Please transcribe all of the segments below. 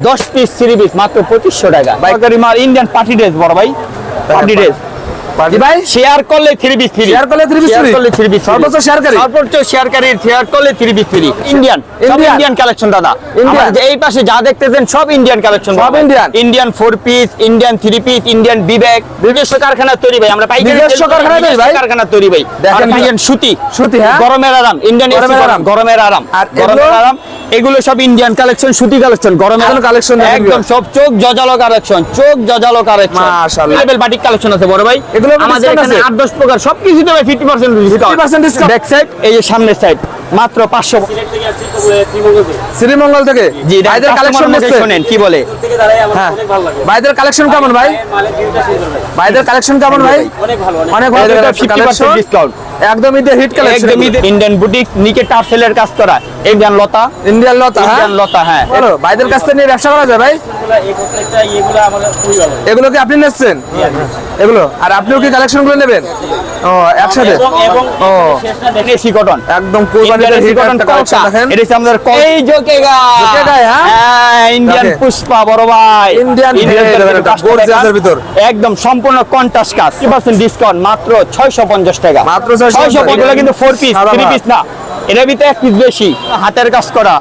দশ piece three piece মাত্র পঁচিশশো টাকা। ইন্ডিয়ান পার্টি ড্রেস বড় ভাই। পার্টি ড্রেস জি ভাই শেয়ার করলে থ্রি পিস ফ্রি Share করলে three piece শেয়ার করলে থ্রি পিস সর্বোচ্চ shareকারী? সর্বোচ্চ শেয়ারকারী শেয়ার করলে থ্রি পিস ফ্রি ইন্ডিয়ান সব ইন্ডিয়ান কালেকশন দাদা। Indian? এই পাশে যা দেখতেছেন সব ইন্ডিয়ান কালেকশন সব Indian? Indian four piece Indian three piece Indian বিবেক নিজস্ব কারখানা তৈরি ভাই আমরা পাইকারি নিজস্ব কারখানা তৈরি ভাই? কারখানা তৈরি ভাই। ইন্ডিয়ান সুতি। সুতি, হ্যাঁ? গরমের আরাম। ইন্ডিয়ান গরমের আরাম। গরমের আরাম। আর গরমের এগুলো? আরাম। এগুলো সব ইন্ডিয়ান কালেকশন সুতি কালেকশন গরমের collection একদম সব চোখ জজালো কালেকশন চোখ জজালো কালেকশন মাশাআল্লাহ। লেভেল বাটিক কালেকশন আছে বড় ভাই। এগুলো আমাদের এখানে 8 10 প্রকার সবকিছু দেবে 50% ডিসকাউন্ট 50% ডিসকাউন্ট ব্যাক সাইড এই যে সামনের সাইড মাত্র পাঁচশো। শ্রীমঙ্গল থেকে? জি ভাইদের কালেকশন শুনেন কি বলে? হ্যাঁ। ভাইদের কালেকশন কেমন ভাই? ভাইদের কালেকশন কেমন ভাই? অনেক ভালো ফিফটি পার্সেন্ট ডিসকাউন্ট একদম ঈদের হিট কালেকশন একদম ইন্ডিয়ান বুটিক নিকে টার্সেলের কাজ করা। ইন্ডিয়ান লতা ইন্ডিয়ান লতা হ্যাঁ? ইন্ডিয়ান লতা হ্যাঁ। বলো ভাইদের কাছ থেকে নিয়ে ব্যবসা করা যায় ভাই? এগুলো কি আপনি নিচ্ছেন? এগুলো? আর আপনিও কি কালেকশনগুলো নেবেন? ও একসাথে? ও। এসি কটন একদম কোরবানির হিট একটা কালেকশন দেখেন। এটা আমাদের এই জোকেগা হ্যাঁ? ইন্ডিয়ান পুষ্পা বড় ভাই। ইন্ডিয়ান টাকা। ভিতর। একদম সম্পূর্ণ কন্টাস কাজ 50% ডিসকাউন্ট মাত্র 650 টাকা। মাত্র 650 650 কিন্তু 4 পিস 3 পিস না। এর ভিতরে এক পিস বেশি। হাতের কাজ করা।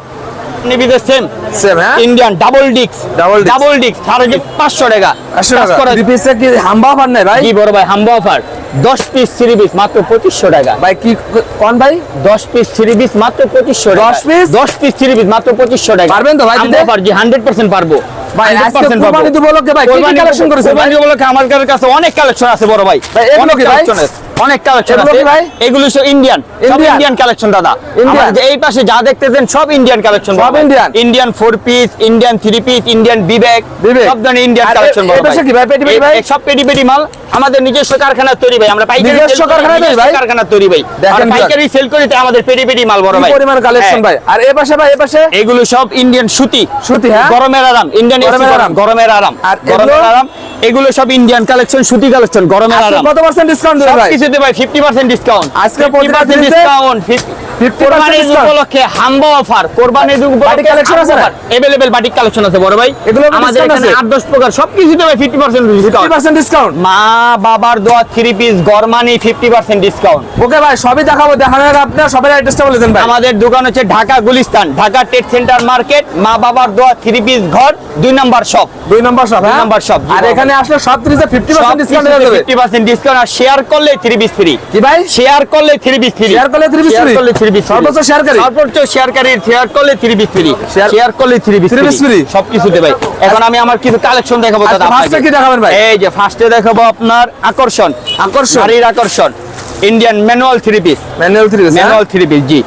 নিবিতে সেম Same, হ্যাঁ? ইন্ডিয়ান ডাবল ডিক্স disc। ডাবল ডিক্স সাড়ে যে 500 টাকা। একশো কাজ টাকা। করা থ্রি পিসে কি হাম্বা পান নাই ভাই? জি বড় ভাই হাম্বা অফার। 10 পিস 3 পিস মাত্র 2500 টাকা ভাই কি কোন ভাই 10 পিস 3 পিস মাত্র 2500 টাকা 10 piece? 10 পিস 3 পিস মাত্র 2500 টাকা পারবেন তো ভাই দিতে? আমরা পারছি 100% পারব ভাই, আজকে 100% পারব। ভাই কি কি কুরবানি collection করেছেন ভাই? কুরবানি উপলক্ষে আমার কাছে অনেক কালেকশন আছে বড় ভাই অনেক কালেকশন আছে অনেক কালেকশন আছে ভাই? এগুলো সব ইন্ডিয়ান সব ইন্ডিয়ান কালেকশন দাদা? এই পাশে যা দেখতেছেন সব ইন্ডিয়ান কালেকশন সব Indian? Indian four piece Indian three piece Indian বিবেক? সব ধরনের ইন্ডিয়ান কালেকশন এই পাশে কি ভাই? পেটি পেটি ভাই? সব পেটি পেটি মাল আমাদের নিজস্ব কারখানা তৈরি ভাই আমরা পাইকারি নিজস্ব sell করি, কারখানায় তৈরি ভাই? কারখানা তৈরি ভাই দেখেন পাইকারি সেল করি তাই আমাদের পেটি পেটি মাল বড় ভাই পরিমাণ কালেকশন হ্যাঁ। ভাই আর এ পাশে ভাই এ পাশে এগুলো সব ইন্ডিয়ান সুতি সুতি, হ্যাঁ? গরমের আরাম ইন্ডিয়ান গরমের আরাম। গরমের আরাম আর গরমের আরাম এগুলো সব ইন্ডিয়ান কালেকশন সুতি কালেকশন গরমের আরাম কত পার্সেন্ট ডিসকাউন্ট দেবেন ভাই কিছুতে ভাই 50% ডিসকাউন্ট আজকে 50% ডিসকাউন্ট 50% কোরবানির discount। উপলক্ষে হাম্বা অফার কোরবানির বাটিক উপলক্ষে collection আছে না? अवेलेबल বাটিক কালেকশন আছে বড় ভাই এগুলোর মধ্যে আমাদের discount এখানে আছে? 8 10 প্রকার সবকিছুতে ভাই 50% ডিসকাউন্ট 50% ডিসকাউন্ট মা বাবার দোয়া 3 পিস গরমানি 50% ডিসকাউন্ট ওকে ভাই সবই দেখাবো দেখানোর আগে আপনার সবার অ্যাড্রেসটা বলে দেন ভাই আমাদের দোকান হচ্ছে ঢাকা গুলিস্তান ঢাকা টেট সেন্টার মার্কেট মা বাবার দোয়া থ্রি পিস ঘর দুই নাম্বার শপ দুই নম্বর শপ দুই নাম্বার shop, জি আর বাবা। এখানে আসলে সব ত্রিশে ফিফটি পার্সেন্ট ডিসকাউন্ট হয়ে যাবে ফিফটি পার্সেন্ট ডিসকাউন্ট আর শেয়ার করলে থ্রি পিস ফ্রি কি ভাই শেয়ার করলে থ্রি পিস ফ্রি Share করলে three piece free? করলে থ্রি পিস সর্বোচ্চ shareকারী? সর্বোচ্চ শেয়ারকারী শেয়ার করলে থ্রি পিস ফ্রি শেয়ার করলে three piece Three piece free? সবকিছুতে ভাই। এখন আমি আমার কিছু কালেকশন দেখাবো দাদা first কি দেখাবেন ভাই? এই যে ফার্স্টে দেখাবো আপনার আকর্ষণ। আকর্ষণ? Indian manual three piece manual three manual three piece জি।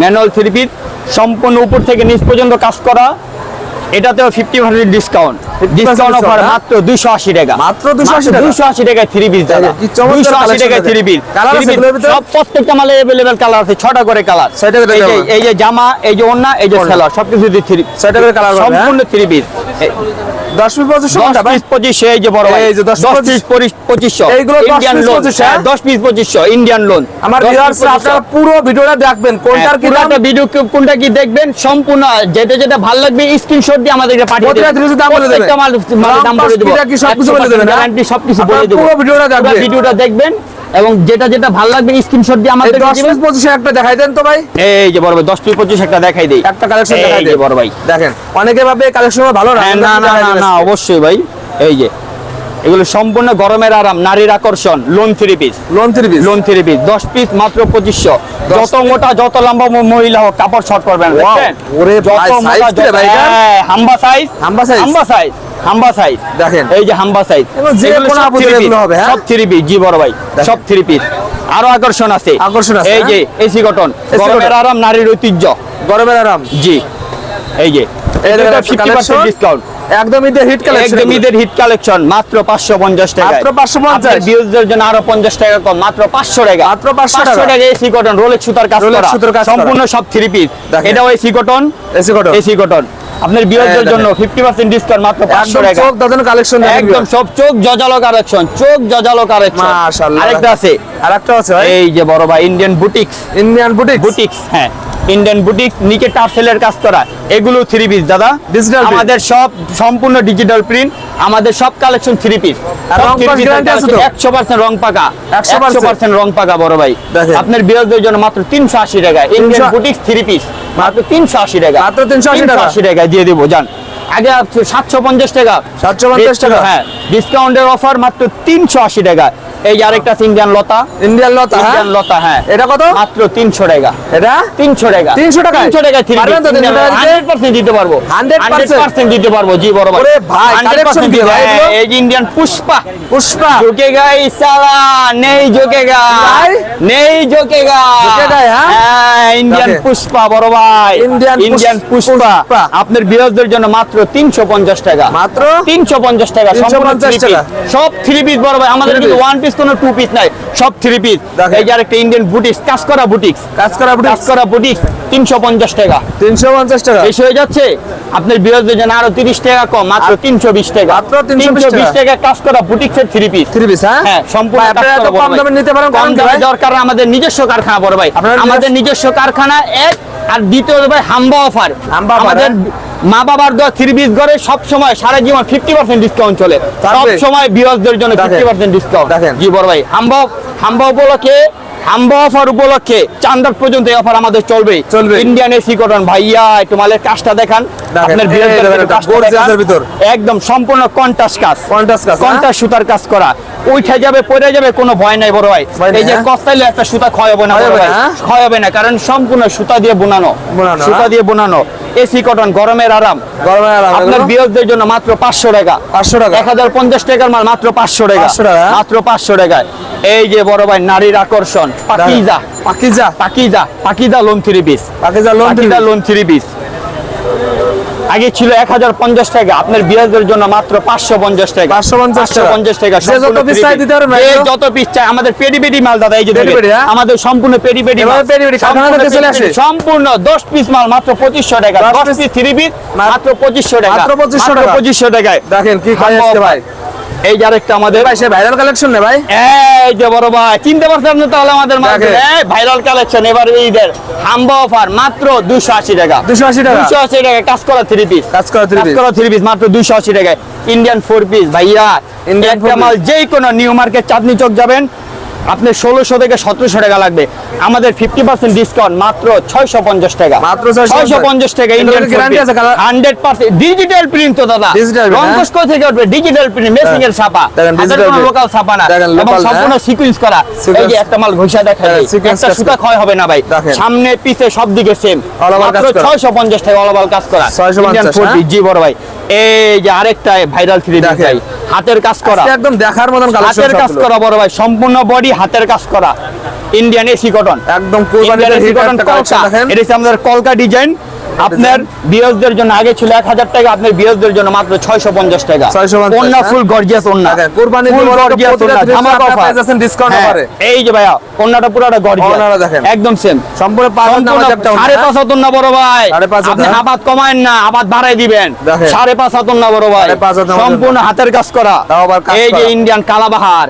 ম্যানুয়াল থ্রি পিস সম্পূর্ণ উপর থেকে নিচ পর্যন্ত কাজ করা। এটাতেও fifty percent discount discount offer হ্যাঁ? মাত্র দুইশো আশি টাকা। মাত্র 280 টাকা? দুইশো আশি টাকায় থ্রি পিস দাদা। দুইশো আশি টাকায় থ্রি পিস? সব প্রত্যেকটা মালে অ্যাভেলেবেল কালার আছে ছটা করে কালার এই যে colour। এই যে জামা এই যে ওন্না এই যে। সেলার সবকিছু থ্রি ছয়টা করে পাবে, হ্যাঁ? সম্পূর্ণ থ্রি পিস দশ পঁচিশশো এই যে বড় এই যে দশ পিস পঁচিশশো। ইন্ডিয়ান লোন 2500, হ্যাঁ? দশ পিস পঁচিশশো ইন্ডিয়ান লোন আমার আপনারা পুরো ভিডিওটা দেখবেন কোনটার কি ভিডিও কোনটা কি দেখবেন সম্পূর্ণ যেটা যেটা ভালো লাগবে স্ক্রিনশট দিয়ে আমাদেরকে পাঠিয়ে প্রতিটা দাম বলে দেবেন। মাল দাম দাম, বলে দেব। সবকিছু বলে দেবেন, হ্যাঁ? গ্যারান্টি সবকিছু বলে দেব। পুরো ভিডিওটা দেখবেন। ভিডিওটা দেখবেন এবং যেটা যেটা ভালো লাগবে স্ক্রিনশট দিয়ে আমাদের আমাদেরকে দশ পিস পঁচিশে একটা দেখাই দেন তো ভাই। এই যে বড় ভাই 10 পিস 25 একটা দেখাই দেই। একটা কালেকশন দেখাই দেন। বড় ভাই। দেখেন অনেকে ভাবে কালেকশন ভালো হ্যাঁ, না না না না অবশ্যই ভাই। এই যে এগুলো সম্পূর্ণ গরমের আরাম নারীর আকর্ষণ lawn three piece lawn three piece lawn three piece দশ পিস মাত্র পঁচিশশো। যত মোটা যত লম্বা মহিলা হোক কাপড় শর্ট করবেন যত মোটা? হ্যাঁ, হাম্বা সাইজ হাম্বা সাইজ হাম্বা সাইজ দেখেন। এই যে হাম্বা হবে, হ্যাঁ? সব থ্রি পিস জি বড় ভাই সব থ্রি পিস আরও আকর্ষণ আছে। আকর্ষণ আছে, এই যে হ্যাঁ? এসি কটন গরমের আরাম নারীর ঐতিহ্য। গরমের আরাম। জি এই যে। এই ফিফটি পার্সেন্ট ডিসকাউন্ট একদম ঈদের হিট কালেকশন একদম ঈদের হিট কালেকশন মাত্র পাঁচশো পঞ্চাশ টাকা মাত্র 550 ভিউজদের জন্য আরও পঞ্চাশ টাকা কম মাত্র পাঁচশো টাকা। মাত্র 500 টাকা। এসি কটন রোলেক সুতার কাজ করা। সুতার কাজ সম্পূর্ণ সব থ্রি পিস। এটাও AC cotton AC cotton AC cotton আপনার ভিউজদের জন্য ফিফটি পার্সেন্ট ডিসকাউন্ট মাত্র পাঁচশো একদম টাকা। চোখ দাদানো কালেকশন একদম সব চোখ জজালো কালেকশন চোখ জজালো কালেকশন মাশাআল্লাহ। আরেকটা আছে। আর একটা আছে ভাই। এই যে বড় ভাই Indian boutiques Indian boutique boutiques হ্যাঁ। ইন্ডিয়ান বুটিক নিচে টার্সেলের কাজ করা এগুলো থ্রি পিস দাদা print? আমাদের সব সম্পূর্ণ ডিজিটাল প্রিন্ট আমাদের সব কালেকশন থ্রি পিস আর রং পাশ guarantee আছে তো? একশো পার্সেন্ট রং পাকা একশো পার্সেন্ট রং পাকা বড় ভাই। আপনার বিরোধীদের জন্য মাত্র তিনশো আশি টাকা ইন্ডিয়ান 300 বুটিক থ্রি পিস মাত্র তিনশো আশি টাকা। মাত্র 380 টাকা? আশি টাকা দিয়ে দেবো যান। আগে সাতশো পঞ্চাশ টাকা। 750 টাকা? হ্যাঁ ডিসকাউন্টের অফার মাত্র তিনশো আশি টাকা। এই যে আরেকটা ইন্ডিয়ান লতা ইন্ডিয়ান লতা হ্যাঁ? ইন্ডিয়ান লতা হ্যাঁ। এটা কত? মাত্র তিনশো টাকা। এটা? তিনশো টাকা। 300 টাকা 300 টাকা দিতে? হান্ড্রেড পার্সেন্ট দিতে পারব। 100% দিতে পারব জি বড় ভাই। ওরে ভাই, 100% collection কি দিতে- ভাই হ্যাঁ, এই যে ইন্ডিয়ান পুষ্পা পুষ্পা ঝুঁকেগা ইসালা নেই ভাই? নেই ঝুঁকেগা ঝুঁকেগা, হ্যাঁ? হ্যাঁ ইন্ডিয়ান পুষ্পা বড় ভাই। Indian Indian Pushpa. আপনার বিরোধীদের জন্য মাত্র তিনশো পঞ্চাশ টাকা। মাত্র? তিনশো পঞ্চাশ টাকা সম্পূর্ণ 350 টাকা। সব থ্রি পিস বড় ভাই। আমাদের কিন্তু ওয়ান পিস কোনো টু পিস নাই সব থ্রি পিস এই যে আরেকটা ইন্ডিয়ান বুটিক্স কাজ করা বুটিক্স কাজ করা বুটিক কাজ করা বুটিক্স তিনশো পঞ্চাশ টাকা। তিনশো পঞ্চাশ টাকা। বেশি হয়ে যাচ্ছে? আপনার বিরোধীদের জন্য আরও তিরিশ টাকা কম মাত্র তিনশো বিশ টাকা। মাত্র 320 টাকা। কাজ করা বুটিক্সের থ্রি পিস থ্রি পিস হ্যাঁ? হ্যাঁ সম্পূর্ণ আপনারা এত কম দামে নিতে পারেন কম দামে দরকার আমাদের নিজস্ব কারখানা বড় ভাই। আমাদের নিজস্ব কারখানা এক আর দ্বিতীয় ভাই হাম্বা অফার। আমাদের মা বাবার দেওয়া থ্রি পিস ঘরে সব সময় সারা জীবন ফিফটি পার্সেন্ট ডিসকাউন্ট চলে সব? সময় জন্য ফিফটি পার্সেন্ট ডিসকাউন্ট দেখেন। জি বড় ভাই হাম্বা হাম্বা উপলক্ষে হাম্বা অফার উপলক্ষে চান্দার পর্যন্ত এই অফার আমাদের চলবে চলবে। ইন্ডিয়ান এসি কটন ভাইয়া একটু মালের কাজটা দেখান আপনার ভিতর। একদম সম্পূর্ণ কন্টাস কাজ কন্টাস কাজ, হ্যাঁ? কন্টাস সুতার কাজ করা উঠে যাবে পড়ে যাবে কোনো ভয় নাই বড় ভাই। এই যে হ্যাঁ? কস্তাইলে একটা সুতা ক্ষয় হবে না ক্ষয় হবে না, হ্যাঁ? হবে না কারণ সম্পূর্ণ সুতা দিয়ে বোনানো। সুতা? দিয়ে বোনানো। এসি কটন গরমের আরাম। গরমে আরাম আপনার? বিরোধীদের জন্য মাত্র পাঁচশো টাকা। 500 টাকা। এক হাজার পঞ্চাশ টাকার মাল মাত্র পাঁচশো টাকা। 500 টাকা, হ্যাঁ? মাত্র পাঁচশো টাকায়। এই যে বড় ভাই নারীর আকর্ষণ। Pakiza. Pakiza? Pakiza. Pakiza lawn three piece Pakiza lawn Pakiza lawn three piece আগে ছিল এক হাজার পঞ্চাশ টাকা আপনার বিয়াজের জন্য মাত্র পাঁচশো পঞ্চাশ টাকা। 550 টাকা। পঞ্চাশ টাকা যত সম্পূর্ণ চাই দিতে পারবে যত পিস চাই আমাদের পেডি পেডি মাল দাদা এই যে হ্যাঁ? আমাদের সম্পূর্ণ পেডি পেডি সম্পূর্ণ দশ পিস মাল মাত্র পঁচিশশো টাকা। দশ পিস থ্রি পিস মাত্র পঁচিশশো টাকা। পঁচিশশো 2500 টাকা। পঁচিশশো টাকায়। দেখেন কি খাই ভাই। এই যে আরেকটা আমাদের। ভাই সে ভাইরাল কালেকশন নে ভাই। এই যে বড় ভাই চিনতে পারছেন না তাহলে আমাদের মাঝে। এই ভাইরাল কালেকশন এবার ঈদের হাম্বা অফার মাত্র দুশো আশি টাকা। 280 টাকা। দুশো আশি টাকা কাজ করা থ্রি পিস কাজ করা piece। করা থ্রি পিস মাত্র দুশো আশি টাকা ইন্ডিয়ান ফোর পিস ভাইয়া। ইন্ডিয়ান মাল যেই কোনো নিউ মার্কেট চাঁদনি চক যাবেন। আপনি ষোলোশো থেকে সতেরোশো টাকা লাগবে। আমাদের ফিফটি পার্সেন্ট ডিসকাউন্ট মাত্র ছয়শো পঞ্চাশ টাকা। মাত্র 650 ছয়শো পঞ্চাশ টাকা Indian? Hundred percent digital print তো দাদা। Print, হ্যাঁ? থেকে উঠবে ডিজিটাল প্রিন্ট মেসিং এর ছাপা। লোকাল ছাপা না। এবং সম্পূর্ণ হ্যাঁ? সিকুয়েন্স করা। এই যে একটা মাল ঘষা দেখা একটা সুতা ক্ষয় হবে না ভাই। সামনে পিছে সব দিকে সেম ছয়শো পঞ্চাশ টাকা অলবাল কাজ করা। 650, ইন্ডিয়ান ফোর হ্যাঁ? জি বড় ভাই। এই যে আরেকটা ভাইরাল থ্রি দেখেন। ভাই হাতের কাজ করা। একদম দেখার মতন হাতের কাজ করা বড় ভাই সম্পূর্ণ বডি হাতের কাজ করা। ইন্ডিয়ান এসি কটন একদম এটা আমাদের কলকা ডিজাইন আপনার বিয়সদের জন্য আগে ছিল এক হাজার টাকা আপনার বিয়সদের জন্য মাত্র ছয়শো পঞ্চাশ টাকা। ওন্না হ্যাঁ? ফুল গর্জিয়াস ওন্না কোরবানি হ্যাঁ, offer-এ। এই যে ভাইয়া ওন্নাটা পুরোটা গর্জিয়াস দেখেন। একদম সেম সম্পূর্ণ সাড়ে পাঁচ হাতন না বড় ভাই। হাত, আপনি হ্যাঁ? আবাদ কমায়েন না আবাদ বাড়াই দিবেন। সাড়ে পাঁচ হাতন না বড় ভাই। হাত সম্পূর্ণ হাতের কাজ করা। এই যে ইন্ডিয়ান কালাবাহার।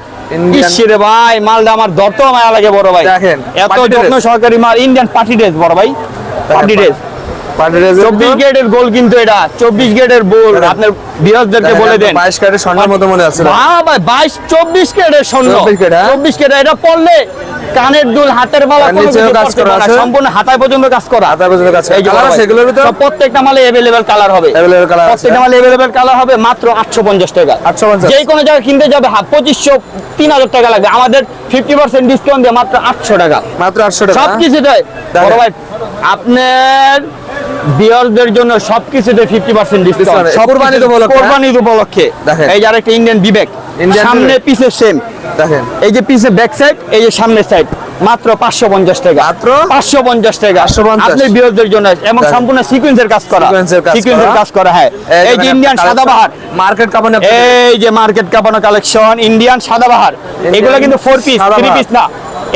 ইসিরে ভাই মালটা আমার দরতো মায়া লাগে বড় ভাই। দেখেন, এত যত্ন সহকারী মাল ইন্ডিয়ান পার্টি ড্রেস বড় ভাই। Party dress. চব্বিশ গেটের গোল কিন্তু এটা চব্বিশ গেটের আপনার বৃহস্পতিকে বলে দেন। বাইশ কারের স্বর্ণের মতো মনে আছে বাইশ চব্বিশ কেটের স্বর্ণ। 24 ক্যারেট, হ্যাঁ? চব্বিশ এটা পড়লে কানের দুল হাতের বালা কাজ করতে করা আছে। সম্পূর্ণ হাতায় পর্যন্ত কাজ করা। হাতায় পর্যন্ত কাজ করা। এই যে Colour বড় আছে ভাই। এগুলোর ভিতর? প্রত্যেকটা মালে কালার হবে। প্রত্যেকটা মালে কালার হবে মাত্র আটশো পঞ্চাশ টাকা। 850 যে কোনো জায়গায় কিনতে যাবে পঁচিশশো তিন হাজার টাকা লাগবে। আমাদের ফিফটি পার্সেন্ট ডিসকাউন্ট দিয়ে মাত্র আটশো টাকা। মাত্র আটশো টাকা সব কিছুতে বড় ভাই আপনার বিয়ারদের জন্য সবকিছুতে ফিফটি পার্সেন্ট ডিসকাউন্ট Discount। উপলক্ষে, কোরবানি উপলক্ষে। দেখেন। এই যে আরেকটা ইন্ডিয়ান বিবেক সামনে পিছে সেম দেখেন। এই যে পিছে ব্যাক সাইড এই যে সামনের সাইড মাত্র পাঁচশো পঞ্চাশ টাকা। মাত্র? পাঁচশো পঞ্চাশ টাকা। 550 আপনার বিরোধীদের জন্য এবং সম্পূর্ণ সিকুয়েন্সের কাজ করা। সিকুয়েন্সের। কাজ করা। হ্যাঁ। এই যে ইন্ডিয়ান সাদাবাহার। মার্কেট কাপানে এই যে মার্কেট কাপানো কালেকশন ইন্ডিয়ান সাদাবাহার। এগুলো কিন্তু ফোর পিস থ্রি পিস না।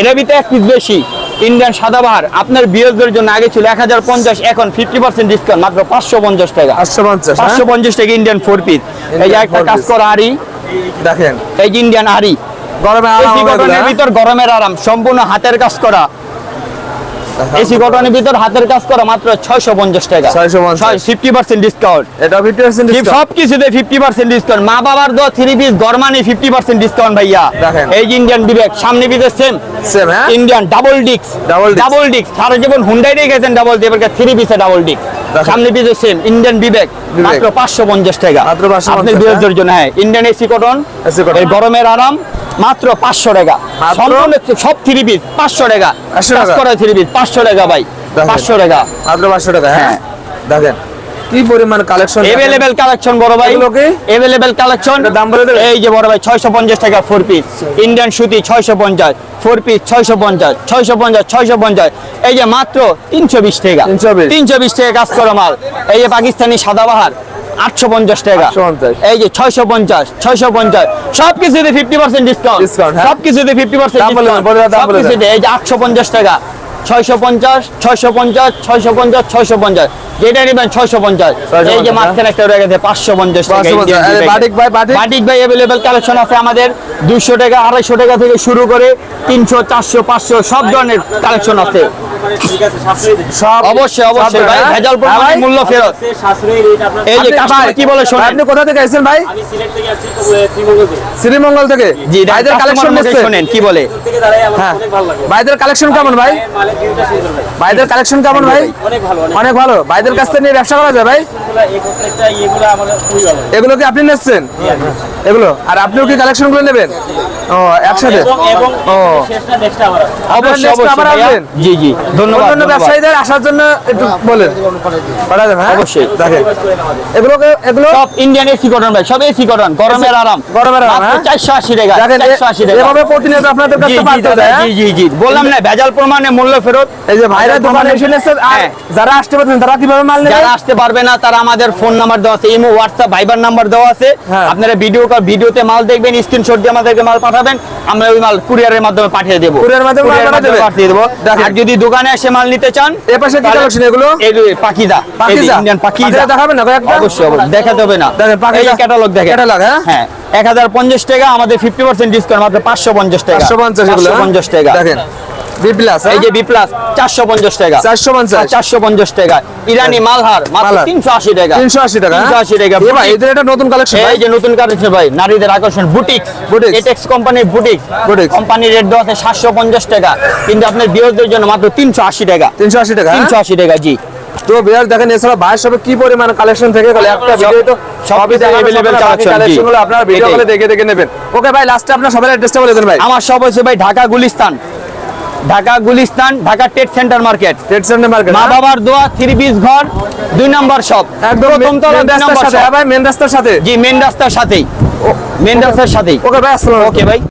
এটার ভিতরে এক পিস বেশি। ইন্ডিয়ান সাদাবাহার আপনার বিয়ের জন্য আগে ছিল এক হাজার পঞ্চাশ এখন ফিফটি পার্সেন্ট ডিসকাউন্ট মাত্র পাঁচশো পঞ্চাশ টাকা। পাঁচশো পঞ্চাশ টাকা ইন্ডিয়ান ফোর পিস এই যে একটা কাজ। করা আরি দেখেন। এই যে ইন্ডিয়ান আরি গরমের আরাম হ্যাঁ? ভিতর গরমের আরাম সম্পূর্ণ হাতের কাজ করা। এসি কটনের ভিতর হাতের কাজ করা মাত্র ছয়শো পঞ্চাশ টাকা। 650 ফিফটি পার্সেন্ট ডিসকাউন্ট এটা ফিফটি পার্সেন্ট সব কিছুতে ফিফটি পার্সেন্ট ডিসকাউন্ট মা বাবার দো থ্রি পিস গরমানি ফিফটি পার্সেন্ট ডিসকাউন্ট ভাইয়া। দেখেন। এই ইন্ডিয়ান বিবেক সামনে পিসের সেম Same, হ্যাঁ? ইন্ডিয়ান ডাবল ডিক্স Double disc। ডাবল ডিক্স সারা জীবন হুন্ডাই দিয়ে গেছেন ডাবল দিয়ে এবার থ্রি পিসে ডাবল ডিক্স সামনে পিসের সেম ইন্ডিয়ান বিবেক। মাত্র পাঁচশো পঞ্চাশ টাকা। মাত্র 550 আপনার বিরোধের জন্য হ্যাঁ। ইন্ডিয়ান এসি কটন এই গরমের আরাম। মাত্র পাঁচশো টাকা। সম্পূর্ণ সব থ্রি পিস পাঁচশো টাকা। 500 কাজ টাকা? করা থ্রি পিস পাঁচশো টাকা ভাই। পাঁচশো টাকা। মাত্র পাঁচশো টাকা হ্যাঁ? হ্যাঁ। দেখেন কি পরিমাণ কালেকশন এভেলেবেল কালেকশন বড় ভাই। এগুলো কালেকশন দাম বলে দেবে? এই যে বড় ভাই 650 টাকা ফোর পিস ইন্ডিয়ান সুতি 650 ফোর পিস 650 650 650 এই যে মাত্র 320 টাকা। 320 320 টাকা কাজ করা মাল। এই যে পাকিস্তানি সাদাবাহার নেবেন ছয়শো পঞ্চাশ। এই যে মাঝখানে পাঁচশো পঞ্চাশ আছে আমাদের। দুশো টাকা আড়াইশো টাকা থেকে শুরু করে তিনশো চারশো পাঁচশো সব ধরনের কালেকশন আছে অবশ্যই অবশ্যই সব, ভাই? ভেজাল মূল্য ফেরত। এই যে কাস্টমার কি বলে ভাই, আপনি কোথা থেকে এসেছেন ভাই? শ্রীমঙ্গল থেকে? জি ভাইদের কালেকশন শোনেন কি বলে? হ্যাঁ। ভাইদের কালেকশন কেমন ভাই? ভাইদের কালেকশন কেমন ভাই? অনেক ভালো অনেক ভালো। ভাইদের কাছ থেকে নিয়ে ব্যবসা করা যায় ভাই? এই প্রত্যেকটা ইয়েগুলো আমাদের খুবই ভালো এগুলো কি আপনি নিচ্ছেন এগুলো? আর আপনিও কি কালেকশনগুলো নেবেন? ও একসাথে? ও। অবশ্যই আবার আসবেন? জি জি। ধন্যবাদ ব্যবসায়ীদের আসার জন্য একটু বলেন। পাঠা যাবে হ্যাঁ? অবশ্যই। দেখেন। এগুলো এগুলো? সব ইন্ডিয়ান এসি কটন ভাই সব এসি কটন গরমের আরাম। গরমের আরাম, হ্যাঁ? চারশো আশি টাকা দেখেন চারশো আশি টাকা। এভাবে প্রতিনিয়ত আপনাদের কাছে জি, পাঠাতে জি জি জি। বললাম না ভেজাল প্রমাণে মূল্য ফেরত। এই যে ভাইরা দোকানে এসে হ্যাঁ। যারা আসতে পারছেন তারা কীভাবে মাল নেবে? যারা আসতে পারবে না তারা আমাদের ফোন নাম্বার দেওয়া আছে ইমো হোয়াটসঅ্যাপ ভাইবার নাম্বার দেওয়া আছে। হ্যাঁ। আপনারা ভিডিও কল ভিডিওতে মাল দেখবেন স্ক্রিনশট দিয়ে আমাদেরকে মাল পাঠাবেন আমরা ওই মাল কুরিয়ারের মাধ্যমে পাঠিয়ে দেবো। কুরিয়ারের মাধ্যমে পাঠিয়ে দেবে? আর যদি দোকানে এসে মাল নিতে চান এ পাশে কি কালেকশন এগুলো এগুলো পাকিজা পাকিজা? ইন্ডিয়ান পাকিজা দেখাবেন না? অবশ্যই অবশ্যই দেখাতে হবে না দেখেন, পাকিজা। ক্যাটালগ দেখেন ক্যাটালগ হ্যাঁ? হ্যাঁ এক হাজার পঞ্চাশ টাকা আমাদের ফিফটি পার্সেন্ট ডিসকাউন্ট মাত্র পাঁচশো পঞ্চাশ টাকা 550 এগুলো, হ্যাঁ? পঞ্চাশ টাকা দেখেন বি প্লাস এই যে বি প্লাস চারশো পঞ্চাশ টাকা। 450 চারশো পঞ্চাশ টাকা। ইরানি মালহার মাত্র মালহার। তিনশো আশি টাকা। তিনশো আশি টাকা হ্যাঁ? টাকা এ ভাই এদের একটা নতুন কালেকশন এই যে নতুন কালেকশন ভাই নারীদের আকর্ষণ বুটিক। Boutique। এটেক্স কোম্পানির বুটিক। Boutique। কোম্পানির রেট দেওয়া আছে সাতশো পঞ্চাশ টাকা। কিন্তু আপনার জন্য মাত্র টাকা। টাকা হ্যাঁ? তিনশো আশি টাকা জি। তো বিয়ার দেখেন এছাড়া ভাইয়ের সবে কি পরিমাণ কালেকশন থেকে গেলে? একটা ভিডিও তো সবই কিছু available collection, জি। কালেকশনগুলো আপনারা ভিডিও এটাই। দেখে দেখে নেবেন। ওকে ভাই লাস্টে আপনার সবার অ্যাড্রেসটা বলে দেন ভাই। আমার সব হচ্ছে ভাই Dhaka Gulistan. Dhaka Gulistan Dhaka TET centre market trade centre market মা বাবার দোয়া থ্রি পিস ঘর দুই নম্বর শপ একদম প্রথম তলা দুই রাস্তার নম্বর সাথে হ্যাঁ ভাই মেন রাস্তার সাথে। জি মেন রাস্তার সাথেই। মেন রাস্তার সাথেই। ওকে ভাই আসসালাম ওকে ভাই।